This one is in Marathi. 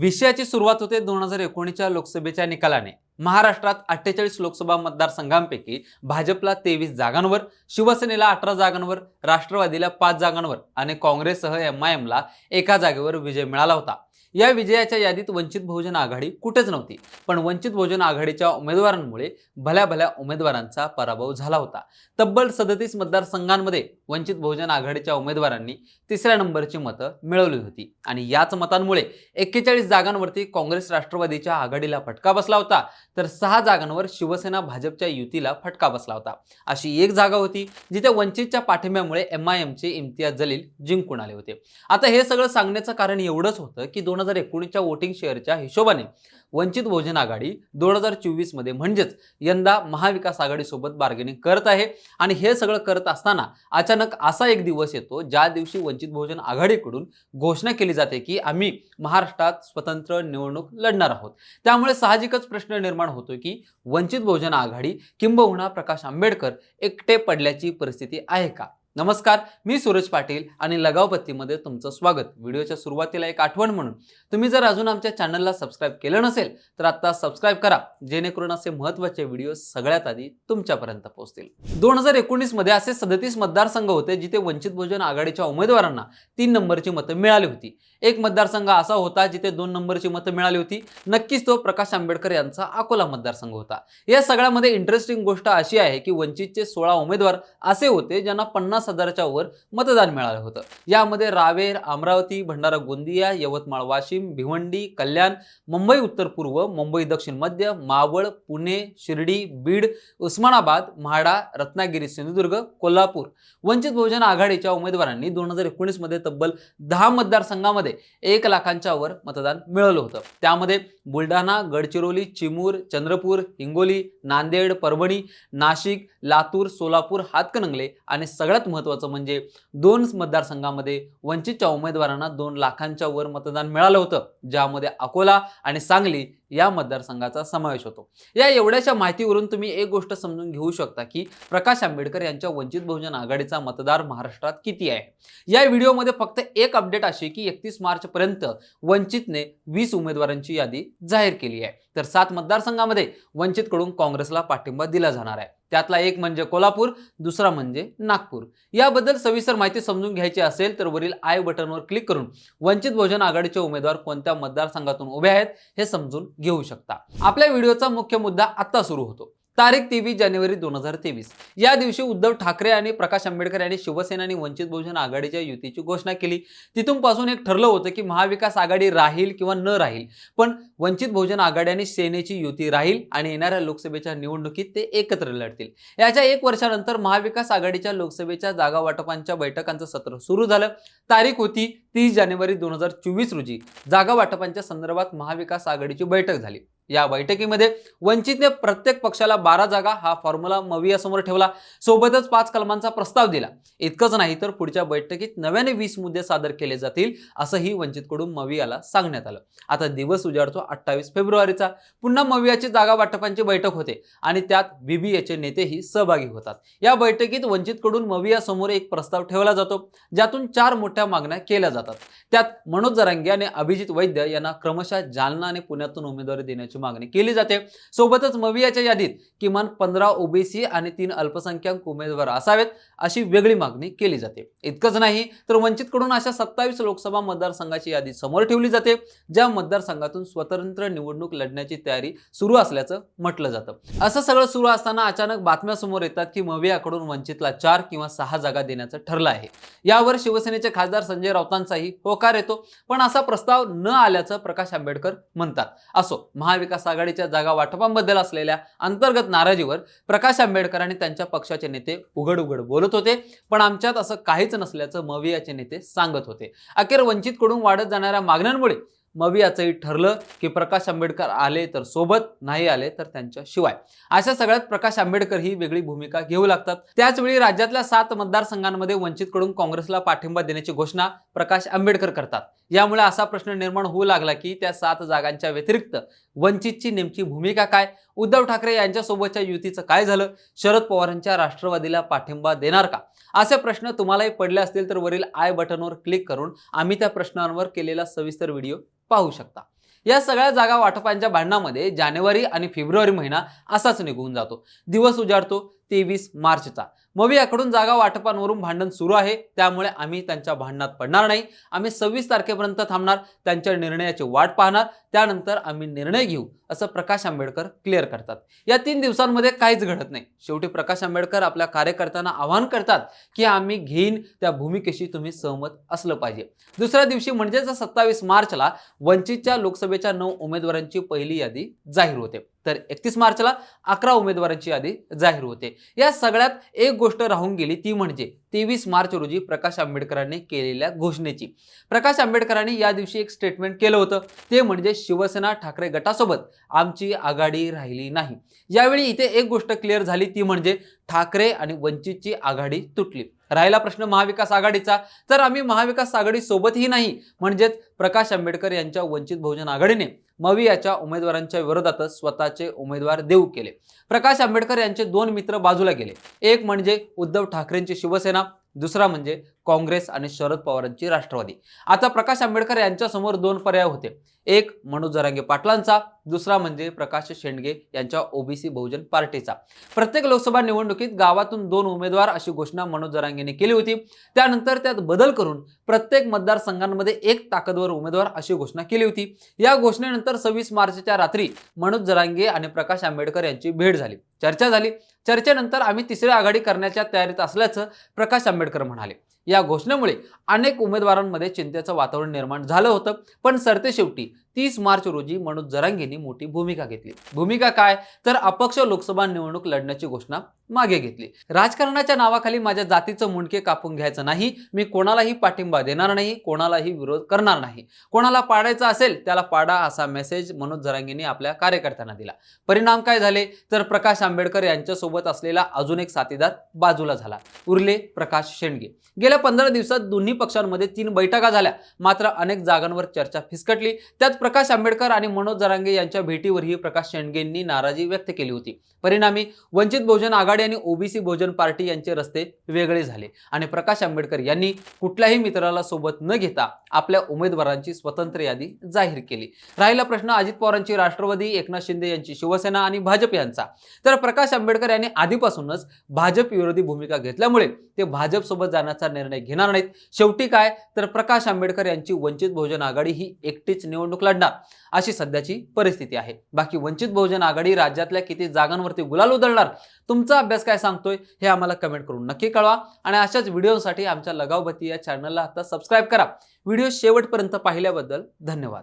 विषयाची सुरुवात होते दोन हजार एकोणीसच्या लोकसभेच्या निकालाने. महाराष्ट्रात अठ्ठेचाळीस लोकसभा मतदारसंघांपैकी भाजपला तेवीस जागांवर शिवसेनेला अठरा जागांवर राष्ट्रवादीला पाच जागांवर आणि काँग्रेससह एम आय एमला एका जागेवर विजय मिळाला होता. या विजयाच्या यादीत वंचित बहुजन आघाडी कुठेच नव्हती पण वंचित बहुजन आघाडीच्या उमेदवारांमुळे भल्या भल्या उमेदवारांचा पराभव झाला होता. तब्बल सदतीस मतदारसंघांमध्ये वंचित बहुजन आघाडीच्या उमेदवारांनी तिसऱ्या नंबरची मतं मिळवली होती. आणि याच मतांमुळे एक्केचाळीस जागांवरती काँग्रेस राष्ट्रवादीच्या आघाडीला फटका बसला होता. तर सहा जागांवर शिवसेना भाजपच्या युतीला फटका बसला होता. अशी एक जागा होती जिथे वंचितच्या पाठिंब्यामुळे एम आय एमचे इम्तियाज जलील जिंकून आले होते. आता हे सगळं सांगण्याचं कारण एवढंच होतं की दोन हजार एकोणीसच्या वोटिंग शेअरच्या हिशोबाने वंचित बहुजन आघाडी दोन हजार चोवीसमध्ये म्हणजेच यंदा महाविकास आघाडीसोबत बार्गेनिंग करत आहे. आणि हे सगळं करत असताना अचानक असा एक दिवस येतो ज्या दिवशी वंचित बहुजन आघाडीकडून घोषणा केली जाते की आम्ही महाराष्ट्रात स्वतंत्र निवडणूक लढणार आहोत. त्यामुळे साहजिकच प्रश्न निर्माण होतो की वंचित बहुजन आघाडी किंबहुना प्रकाश आंबेडकर एकटे पडल्याची परिस्थिती आहे का? नमस्कार मी सूरज पाटील आणि लगावपत्तीमध्ये तुमचं स्वागत. व्हिडिओच्या सुरुवातीला एक आठवण म्हणून. तुम्ही जर अजून आमच्या चॅनलला सबस्क्राईब केलं नसेल तर आत्ता सबस्क्राईब करा जेणेकरून असे महत्त्वाचे व्हिडिओ सगळ्यात आधी तुमच्यापर्यंत पोहोचतील. दोन हजार एकोणीसमध्ये असे सदतीस मतदारसंघ होते जिथे वंचित बहुजन आघाडीच्या उमेदवारांना तीन नंबरची मतं मिळाली होती. एक मतदारसंघ असा होता जिथे दोन नंबरची मतं मिळाली होती. नक्कीच तो प्रकाश आंबेडकर यांचा अकोला मतदारसंघ होता. या सगळ्यामध्ये इंटरेस्टिंग गोष्ट अशी आहे की वंचितचे सोळा उमेदवार असे होते ज्यांना पन्नास हजाराच्या वर मतदान मिळालं होतं. यामध्ये रावेर अमरावती भंडारा गोंदिया यवतमाळ वाशिम भिवंडी कल्याण मुंबई उत्तर पूर्व मुंबई दक्षिण मध्य मावळ पुणे शिर्डी बीड उस्मानाबाद म्हाडा रत्नागिरी सिंधुदुर्ग कोल्हापूर. वंचित बहुजन आघाडीच्या उमेदवारांनी दोन हजार एकोणीसमध्ये तब्बल दहा मतदारसंघामध्ये एक लाखांच्या वर मतदान मिळवलं होतं. त्यामध्ये बुलढाणा गडचिरोली चिमूर चंद्रपूर हिंगोली नांदेड परभणी नाशिक लातूर सोलापूर हातकणंगले आणि सगळ्यात महत्त्वाचं म्हणजे दोन मतदारसंघामध्ये वंचितच्या उमेदवारांना दोन लाखांच्या वर मतदान मिळालं होतं ज्यामध्ये अकोला आणि सांगली या मतदारसंघाचा समावेश होतो. या एवढ्याशा माहितीवरून तुम्ही एक गोष्ट समजून घेऊ शकता की प्रकाश आंबेडकर यांच्या वंचित बहुजन आघाडीचा मतदार महाराष्ट्रात किती आहे? या व्हिडिओमध्ये फक्त एक अपडेट अशी की एकतीस मार्चपर्यंत वंचितने वीस उमेदवारांची यादी जाहीर केली आहे. तर सात मतदारसंघामध्ये वंचितकडून काँग्रेसला पाठिंबा दिला जाणार आहे. त्यातला एक म्हणजे कोल्हापूर दुसरा म्हणजे नागपूर. याबद्दल सविस्तर माहिती समजून घ्यायची असेल तर वरील आय बटनवर क्लिक करून वंचित बहुजन आघाडीचे उमेदवार कोणत्या मतदारसंघातून उभे आहेत हे समजून घेऊ शकता. आपल्या व्हिडिओचा मुख्य मुद्दा आता सुरू होतो. तारीख तेवीस जानेवारी दोन हजार तेवीस. या दिवशी उद्धव ठाकरे आणि प्रकाश आंबेडकर यांनी शिवसेना आणि वंचित बहुजन आघाडीच्या युतीची घोषणा केली. तिथून पासून एक ठरलं होतं की महाविकास आघाडी राहील किंवा न राहील पण वंचित बहुजन आघाडी आणि सेनेची युती राहील आणि येणाऱ्या लोकसभेच्या निवडणुकीत ते एकत्र लढतील. याच्या एक वर्षानंतर महाविकास आघाडीच्या लोकसभेच्या जागा वाटपांच्या बैठकांचं सत्र सुरू झालं. तारीख होती तीस जानेवारी दोन हजार चोवीस रोजी. जागा वाटपांच्या संदर्भात महाविकास आघाडीची बैठक झाली. या बैठकीमध्ये वंचितने प्रत्येक पक्षाला बारा जागा हा फॉर्म्युला मवियासमोर ठेवला. सोबतच पाच कलमांचा प्रस्ताव दिला. इतकंच नाही तर पुढच्या बैठकीत नव्याने वीस मुद्दे सादर केले जातील असंही वंचितकडून मवियाला सांगण्यात आलं. आता दिवस उजाडतो अठ्ठावीस फेब्रुवारीचा. पुन्हा मवियाची जागा वाटपांची बैठक होते आणि त्यात बीबीएचे नेतेही सहभागी होतात. या बैठकीत वंचितकडून मवियासमोर एक प्रस्ताव ठेवला जातो ज्यातून चार मोठ्या मागण्या केल्या जातात. त्यात मनोज जरांगे आणि अभिजित वैद्य यांना क्रमशः जालना आणि पुण्यातून उमेदवारी देण्याची मागणी केली जाते. सोबतच मवियाच्या यादीत किमान पंधरा ओबीसी आणि तीन अल्पसंख्याक उमेदवार असावेत अशी वेगळी मागणी केली जाते. इतकंच नाही तर वंचितकडून अशा सत्तावीस लोकसभा मतदारसंघाची यादी समोर ठेवली जाते ज्या मतदारसंघातून स्वतंत्र निवडणूक लढण्याची तयारी सुरू असल्याचं म्हटलं जातं. असं सगळं सुरू असताना अचानक बातम्या समोर येतात की मवियाकडून वंचितला चार किंवा सहा जागा देण्याचं ठरलं आहे. यावर शिवसेनेचे खासदार संजय राऊतांचाही होकार येतो पण असा प्रस्ताव न आल्याचं प्रकाश आंबेडकर म्हणतात. असो महाविकास आघाडीच्या जागा वाटपांबद्दल असलेल्या अंतर्गत नाराजीवर प्रकाश आंबेडकर आणि त्यांच्या पक्षाचे नेते उघड उघड बोलत होते. पण आमच्यात असं काहीच नसल्याचं मवियाचे नेते सांगत होते. अखेर वंचितकडून वाढत जाणाऱ्या मागण्यांमुळे मवियाचंही ठरलं की प्रकाश आंबेडकर आले तर सोबत नाही आले तर त्यांच्या शिवाय. अशा सगळ्यात प्रकाश आंबेडकर ही वेगळी भूमिका घेऊ लागतात. त्याचवेळी राज्यातल्या सात मतदारसंघांमध्ये वंचितकडून काँग्रेसला पाठिंबा देण्याची घोषणा प्रकाश आंबेडकर करतात. यामुळे असा प्रश्न निर्माण होऊ लागला की त्या सात जागांच्या व्यतिरिक्त वंचितची नेमकी भूमिका काय? उद्धव ठाकरे यांच्यासोबतच्या युतीचं काय झालं? शरद पवारांच्या राष्ट्रवादीला पाठिंबा देणार का? असे प्रश्न तुम्हालाही पडले असतील तर वरील आय बटनवर क्लिक करून आम्ही त्या प्रश्नांवर केलेला सविस्तर व्हिडिओ पाहू शकता. या सगळ्या जागा वाटपांच्या भांडणामध्ये जानेवारी आणि फेब्रुवारी महिना असाच निघून जातो. दिवस उजाडतो तेवीस मार्चचा. मवियाकडून जागा वाटपांवरून भांडण सुरू आहे. त्यामुळे आम्ही त्यांच्या भांडणात पडणार नाही. आम्ही सव्वीस तारखेपर्यंत थांबणार त्यांच्या निर्णयाची वाट पाहणार त्यानंतर आम्ही निर्णय घेऊ असं प्रकाश आंबेडकर क्लिअर करतात. या तीन दिवसांमध्ये काहीच घडत नाही. शेवटी प्रकाश आंबेडकर आपल्या कार्यकर्त्यांना आवाहन करतात की आम्ही घेईन त्या भूमिकेशी तुम्ही सहमत असलं पाहिजे. दुसऱ्या दिवशी म्हणजेच सत्तावीस मार्चला वंचितच्या लोकसभेच्या नऊ उमेदवारांची पहिली यादी जाहीर होते. तर एकतीस मार्चला अकरा उमेदवारांची यादी जाहीर होते. या सगळ्यात एक गोष्ट राहून गेली ती म्हणजे तेवीस मार्च रोजी प्रकाश आंबेडकरांनी केलेल्या घोषणेची. प्रकाश आंबेडकरांनी या दिवशी एक स्टेटमेंट केलं होतं. ते म्हणजे शिवसेना ठाकरे गटासोबत आमची आघाडी राहिली नाही. यावेळी इथे एक गोष्ट क्लिअर झाली ती म्हणजे ठाकरे आणि वंचितची आघाडी तुटली. राहिला प्रश्न महाविकास आघाडीचा. तर आम्ही महाविकास आघाडी सोबतही नाही म्हणजेच प्रकाश आंबेडकर यांच्या वंचित बहुजन आघाडीने मवी याच्या उमेदवारांच्या विरोधातच स्वतःचे उमेदवार देऊ केले. प्रकाश आंबेडकर यांचे दोन मित्र बाजूला गेले. एक म्हणजे उद्धव ठाकरेंची शिवसेना दुसरा म्हणजे काँग्रेस आणि शरद पवारांची राष्ट्रवादी. आता प्रकाश आंबेडकर यांच्यासमोर दोन पर्याय होते. एक मनोज जरांगे पाटलांचा. दुसरा म्हणजे प्रकाश शेंडगे यांच्या ओबीसी बहुजन पार्टीचा. प्रत्येक लोकसभा निवडणुकीत गावातून दोन उमेदवार अशी घोषणा मनोज जरांगेने केली होती. त्यानंतर त्यात बदल करून प्रत्येक मतदारसंघांमध्ये एक ताकदवर उमेदवार अशी घोषणा केली होती. या घोषणेनंतर सव्वीस मार्चच्या रात्री मनोज जरांगे आणि प्रकाश आंबेडकर यांची भेट झाली. चर्चा झाली. चर्चेनंतर आम्ही तिसरी आघाडी करण्याच्या तयारीत असल्याचं प्रकाश आंबेडकर म्हणाले. या घोषणेमुळे अनेक उमेदवारांमध्ये चिंतेचं वातावरण निर्माण झालं होतं. पण सरतेशेवटी तीस मार्च रोजी मनोज जरांगेंनी मोठी भूमिका घेतली. भूमिका काय? तर अपक्ष लोकसभा निवडणूक लढण्याची घोषणा मागे घेतली. राजकारणाच्या नावाखाली माझ्या जातीचं मुंडके कापून घ्यायचं नाही. मी कोणालाही पाठिंबा देणार नाही कोणालाही विरोध करणार नाही. कोणाला पाडायचं असेल त्याला पाडा असा मेसेज मनोज जरांगेंनी आपल्या कार्यकर्त्यांना दिला. परिणाम काय झाले? तर प्रकाश आंबेडकर यांच्यासोबत असलेला अजून एक साथीदार बाजूला झाला. उरले प्रकाश शेंडगे. गेल्या पंधरा दिवसात दोन्ही पक्षांमध्ये तीन बैठका झाल्या. मात्र अनेक जागांवर चर्चा फिसकटली. त्यात प्रकाश आंबेडकर आणि मनोज जरांगे यांच्या भेटीवरही प्रकाश शेंडगेंनी नाराजी व्यक्त केली होती. परिणामी वंचित बहुजन आघाडी आणि ओबीसी बहुजन पार्टी यांचे रस्ते वेगळे झाले आणि प्रकाश आंबेडकर यांनी कुठल्याही मित्राला सोबत न घेता आपल्या उमेदवारांची स्वतंत्र यादी जाहीर केली. राहिला प्रश्न अजित पवारांची राष्ट्रवादी एकनाथ शिंदे यांची शिवसेना आणि भाजप यांचा. तर प्रकाश आंबेडकर यांनी आधीपासूनच भाजप विरोधी भूमिका घेतल्यामुळे ते भाजपसोबत जाण्याचा निर्णय घेणार नाहीत. शेवटी काय? तर प्रकाश आंबेडकर यांची वंचित बहुजन आघाडी ही एकटीच निवडणूक लढणार. अशी सध्याची परिस्थिती आहे. बाकी वंचित बहुजन आघाडी राज्यातल्या किती जागांवरती गुलाल उधळणार? तुमचा अभ्यास काय सांगतोय? हे आम्हाला कमेंट करून नक्की कळवा. आणि अशाच व्हिडिओसाठी आमच्या लगावबत्ती या चॅनलला आता सबस्क्राईब करा. व्हिडिओ शेवटपर्यंत पाहिल्याबद्दल धन्यवाद.